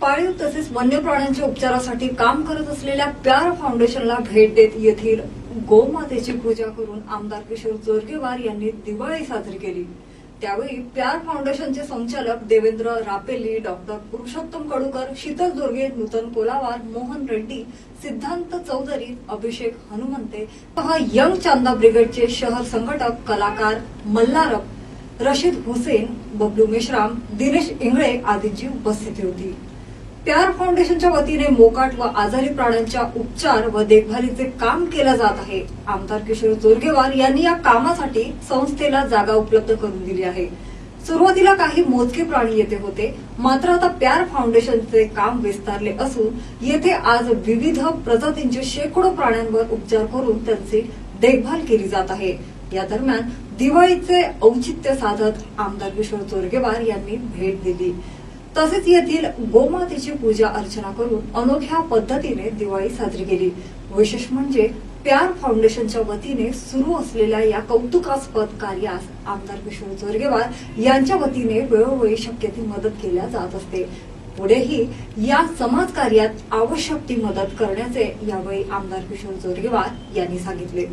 पाळीव तसेच वन्य प्राण्यांच्या उपचारासाठी काम करत असलेल्या प्यार फाउंडेशनला भेट देत येथील गोमातेची पूजा करून आमदार किशोर जोरगेवार यांनी दिवाळी साजरी केली. त्यावेळी प्यार फाउंडेशनचे संचालक देवेंद्र रापेली डॉक्टर पुरुषोत्तम कडूकर शीतल दुर्गे नूतन कोलावार मोहन रेड्डी सिद्धांत चौधरी अभिषेक हनुमंते यंग चांदा ब्रिगेडचे शहर संघटक कलाकार मल्हारप रशीद हुसेन बबलू मेश्राम दिनेश इंगळे आदींची उपस्थिती होती. प्यार फाउंडेशनच्या वतीने मोकाट व आजारी प्राण्यांच्या उपचार व देखभालीचे काम केलं जात आहे. आमदार किशोर जोरगेवार यांनी या कामासाठी संस्थेला जागा उपलब्ध करून दिली आहे. सुरुवातीला काही मोजके प्राणी येथे होते मात्र आता प्यार फाउंडेशनचे काम विस्तारले असून येथे आज विविध प्रजातींचे शेकडो प्राण्यांवर उपचार करून त्यांची देखभाल केली जात आहे. या दरम्यान दिवाळीचे औचित्य साधत आमदार किशोर जोरगेवार यांनी भेट दिली. तसेच येथील गोमातेची पूजा अर्चना करून अनोख्या पद्धतीने दिवाळी साजरी केली. विशेष म्हणजे प्यार फाउंडेशनच्या वतीने सुरू असलेल्या या कौतुकास्पद कार्यास आमदार किशोर जोरगेवार यांच्या वतीने वेळोवेळी शक्य ती मदत केल्या जात असते. पुढेही या समाज कार्यात आवश्यक ती मदत करण्याचे यावेळी आमदार किशोर जोरगेवार यांनी सांगितले.